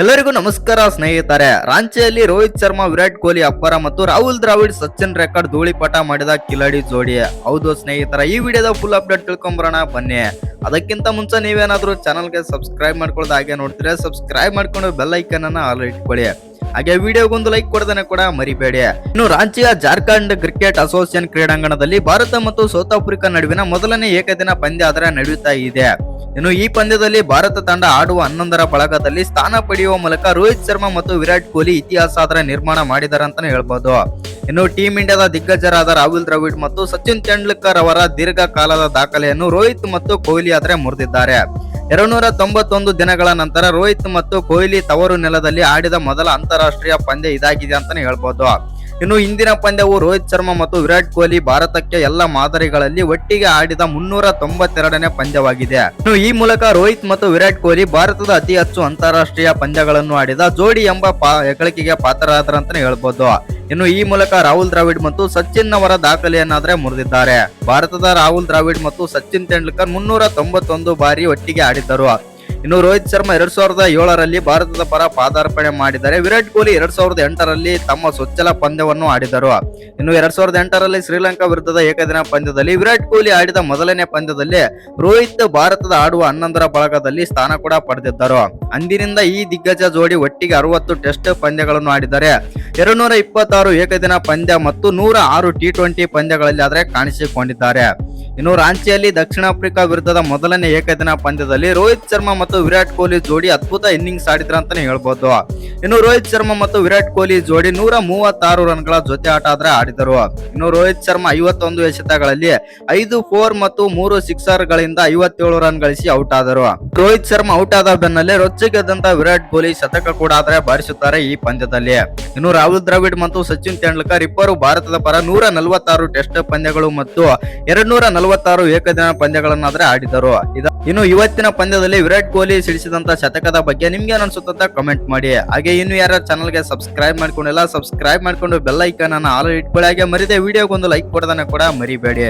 ಎಲ್ಲರಿಗೂ ನಮಸ್ಕಾರ ಸ್ನೇಹಿತರೆ. ರಾಂಚಿಯಲ್ಲಿ ರೋಹಿತ್ ಶರ್ಮಾ, ವಿರಾಟ್ ಕೊಹ್ಲಿ ಅಪ್ಪರ ಮತ್ತು ರಾಹುಲ್ ದ್ರಾವಿಡ್, ಸಚಿನ್ ರೆಕಾರ್ಡ್ ಧೂಳಿಪಟ ಮಾಡಿದ ಕಿಲಾಡಿ ಜೋಡಿ. ಹೌದು ಸ್ನೇಹಿತರ, ಈ ವಿಡಿಯೋದ ಫುಲ್ ಅಪ್ಡೇಟ್ ತಿಳ್ಕೊಂಬರೋಣ, ಬನ್ನಿ. ಅದಕ್ಕಿಂತ ಮುಂಚೆ ನೀವೇನಾದ್ರೂ ಚಾನಲ್ಗೆ ಸಬ್ಸ್ಕ್ರೈಬ್ ಮಾಡ್ಕೊಳ್ಳೋದು ಹಾಗೆ ನೋಡ್ತೀರಾ ಸಬ್ಸ್ಕ್ರೈಬ್ ಮಾಡ್ಕೊಂಡು ಬೆಲ್ ಐಕನ್ ಅನ್ನ ಆಲ್ ಇಟ್ಕೊಳ್ಳಿ. ಹಾಗೆ ವಿಡಿಯೋಗೊಂದು ಲೈಕ್ ಕೊಡ್ದೇನೆ ಕೂಡ ಮರಿಬೇಡಿ. ಇನ್ನು ರಾಂಚಿಯ ಜಾರ್ಖಂಡ್ ಕ್ರಿಕೆಟ್ ಅಸೋಸಿಯೇಷನ್ ಕ್ರೀಡಾಂಗಣದಲ್ಲಿ ಭಾರತ ಮತ್ತು ಸೌತ್ ಆಫ್ರಿಕಾ ನಡುವಿನ ಮೊದಲನೇ ಏಕದಿನ ಪಂದ್ಯ ಅದರ ನಡೆಯುತ್ತಾ ಇದೆ. ಇನ್ನು ಈ ಪಂದ್ಯದಲ್ಲಿ ಭಾರತ ತಂಡ ಆಡುವ ಹನ್ನೊಂದರ ಬಳಗದಲ್ಲಿ ಸ್ಥಾನ ಪಡೆಯುವ ಮೂಲಕ ರೋಹಿತ್ ಶರ್ಮಾ ಮತ್ತು ವಿರಾಟ್ ಕೊಹ್ಲಿ ಇತಿಹಾಸ ಅದರ ನಿರ್ಮಾಣ ಮಾಡಿದ್ದಾರೆ ಅಂತಾನೆ ಹೇಳ್ಬೋದು. ಇನ್ನು ಟೀಂ ಇಂಡಿಯಾದ ದಿಗ್ಗಜರಾದ ರಾಹುಲ್ ದ್ರಾವಿಡ್ ಮತ್ತು ಸಚಿನ್ ತೆಂಡೂಲ್ಕರ್ ಅವರ ದೀರ್ಘಕಾಲದ ದಾಖಲೆಯನ್ನು ರೋಹಿತ್ ಮತ್ತು ಕೊಹ್ಲಿ ಆದರೆ ಮುರಿದಿದ್ದಾರೆ. ಎರಡುನೂರ ತೊಂಬತ್ತೊಂದು ದಿನಗಳ ನಂತರ ರೋಹಿತ್ ಮತ್ತು ಕೊಹ್ಲಿ ತವರು ನೆಲದಲ್ಲಿ ಆಡಿದ ಮೊದಲ ಅಂತಾರಾಷ್ಟ್ರೀಯ ಪಂದ್ಯ ಇದಾಗಿದೆ ಅಂತಾನೆ ಹೇಳ್ಬೋದು. ಇನ್ನು ಇಂದಿನ ಪಂದ್ಯವು ರೋಹಿತ್ ಶರ್ಮಾ ಮತ್ತು ವಿರಾಟ್ ಕೊಹ್ಲಿ ಭಾರತಕ್ಕೆ ಎಲ್ಲ ಮಾದರಿಗಳಲ್ಲಿ ಒಟ್ಟಿಗೆ ಆಡಿದ ಮುನ್ನೂರ ತೊಂಬತ್ತೆರಡನೇ ಪಂದ್ಯವಾಗಿದೆ. ಇನ್ನು ಈ ಮೂಲಕ ರೋಹಿತ್ ಮತ್ತು ವಿರಾಟ್ ಕೊಹ್ಲಿ ಭಾರತದ ಅತಿ ಹೆಚ್ಚು ಅಂತಾರಾಷ್ಟ್ರೀಯ ಪಂದ್ಯಗಳನ್ನು ಆಡಿದ ಜೋಡಿ ಎಂಬ ಹೆಗಳಿಕೆಗೆ ಪಾತ್ರರಾದರಂತಾನೆ ಹೇಳ್ಬೋದು. ಇನ್ನು ಈ ಮೂಲಕ ರಾಹುಲ್ ದ್ರಾವಿಡ್ ಮತ್ತು ಸಚಿನ್ ಅವರ ದಾಖಲೆಯನ್ನಾದ್ರೆ ಮುರಿದಿದ್ದಾರೆ. ಭಾರತದ ರಾಹುಲ್ ದ್ರಾವಿಡ್ ಮತ್ತು ಸಚಿನ್ ತೆಂಡೂಲ್ಕರ್ ಮುನ್ನೂರ ತೊಂಬತ್ತೊಂದು ಬಾರಿ ಒಟ್ಟಿಗೆ ಆಡಿದ್ದರು. ಇನ್ನು ರೋಹಿತ್ ಶರ್ಮಾ ಎರಡ್ ಸಾವಿರದ ಏಳರಲ್ಲಿ ಭಾರತದ ಪರ ಪಾದಾರ್ಪಣೆ ಮಾಡಿದ್ದಾರೆ ವಿರಾಟ್ ಕೊಹ್ಲಿ ಎರಡ್ ಸಾವಿರದ ಎಂಟರಲ್ಲಿ ತಮ್ಮ ಸೊಚ್ಚಲ ಪಂದ್ಯವನ್ನು ಆಡಿದರು. ಇನ್ನು ಎರಡ್ ಸಾವಿರದ ಎಂಟರಲ್ಲಿ ಶ್ರೀಲಂಕಾ ವಿರುದ್ಧದ ಏಕದಿನ ಪಂದ್ಯದಲ್ಲಿ ವಿರಾಟ್ ಕೊಹ್ಲಿ ಆಡಿದ ಮೊದಲನೇ ಪಂದ್ಯದಲ್ಲಿ ರೋಹಿತ್ ಭಾರತದ ಆಡುವ ಹನ್ನೊಂದರ ಬಳಗದಲ್ಲಿ ಸ್ಥಾನ ಕೂಡ ಪಡೆದಿದ್ದರು. ಅಂದಿನಿಂದ ಈ ದಿಗ್ಗಜ ಜೋಡಿ ಒಟ್ಟಿಗೆ ಅರವತ್ತು ಟೆಸ್ಟ್ ಪಂದ್ಯಗಳನ್ನು ಆಡಿದರೆ ಎರಡ್ನೂರ ಇಪ್ಪತ್ತಾರು ಏಕದಿನ ಪಂದ್ಯ ಮತ್ತು ನೂರ ಆರು ಟಿ ಟ್ವೆಂಟಿ ಪಂದ್ಯಗಳಲ್ಲಿ ಆದರೆ ಕಾಣಿಸಿಕೊಂಡಿದ್ದಾರೆ. ಇನ್ನು ರಾಂಚಿಯಲ್ಲಿ ದಕ್ಷಿಣ ಆಫ್ರಿಕಾ ವಿರುದ್ಧದ ಮೊದಲನೇ ಏಕದಿನ ಪಂದ್ಯದಲ್ಲಿ ರೋಹಿತ್ ಶರ್ಮಾ ಮತ್ತು ವಿರಾಟ್ ಕೊಹ್ಲಿ ಜೋಡಿ ಅದ್ಭುತ ಇನ್ನಿಂಗ್ಸ್ ಆಡಿದ್ರ ಅಂತಾನೆ ಹೇಳ್ಬೋದು. ಇನ್ನು ರೋಹಿತ್ ಶರ್ಮಾ ಮತ್ತು ವಿರಾಟ್ ಕೊಹ್ಲಿ ಜೋಡಿ ನೂರ ಮೂವತ್ತಾರು ರನ್ಗಳ ಜೊತೆ ಆಟ ಆದ್ರೆ ಆಡಿದರು. ಇನ್ನು ರೋಹಿತ್ ಶರ್ಮಾ ಐವತ್ತೊಂದು ಎಸೆತಗಳಲ್ಲಿ ಐದು, ಫೋರ್ ಮತ್ತು ಮೂರು ಸಿಕ್ಸರ್ ಗಳಿಂದ ಐವತ್ತೇಳು ರನ್ ಗಳಿಸಿ ಔಟ್ ಆದರು. ರೋಹಿತ್ ಶರ್ಮಾ ಔಟ್ ಆದ ಬೆನ್ನಲ್ಲೇ ರೊಚ್ಚಿಗೆದ್ದಂತ ವಿರಾಟ್ ಕೊಹ್ಲಿ ಶತಕ ಕೂಡ ಆದ್ರೆ ಬಾರಿಸುತ್ತಾರೆ ಈ ಪಂದ್ಯದಲ್ಲಿ. ಇನ್ನು ರಾಹುಲ್ ದ್ರಾವಿಡ್ ಮತ್ತು ಸಚಿನ್ ತೆಂಡೂಲ್ಕರ್ ಇಬ್ಬರು ಭಾರತದ ಪರ ನೂರ ನಲವತ್ತಾರು ಟೆಸ್ಟ್ ಪಂದ್ಯಗಳು ಮತ್ತು ಎರಡ್ ನೂರ ನಲವತ್ತಾರು ಏಕದಿನ ಪಂದ್ಯಗಳನ್ನಾದ್ರೆ ಆಡಿದರು. ಇನ್ನು ಇವತ್ತಿನ ಪಂದ್ಯದಲ್ಲಿ ವಿರಾಟ್ ಕೊಹ್ಲಿ ಸಿಡಿಸಿದಂತ ಶತಕದ ಬಗ್ಗೆ ನಿಮ್ಗೆ ಅನ್ಸುತ್ತ ಕಮೆಂಟ್ ಮಾಡಿ. ಹಾಗೆ ಇನ್ನು ಯಾರ ಚಾನಲ್ಗೆ ಸಬ್ಸ್ಕ್ರೈಬ್ ಮಾಡ್ಕೊಂಡಿಲ್ಲ ಸಬ್ಸ್ಕ್ರೈಬ್ ಮಾಡ್ಕೊಂಡು ಬೆಲ್ ಐಕನ್ ಅನ್ನ ಆಲ್ ಇಟ್ಕೊಳ್ಳಿ. ಹಾಗೆ ಮರಿದೆ ವಿಡಿಯೋಗೊಂದು ಲೈಕ್ ಕೊಡೋದನ್ನ ಕೂಡ ಮರಿಬೇಡಿ.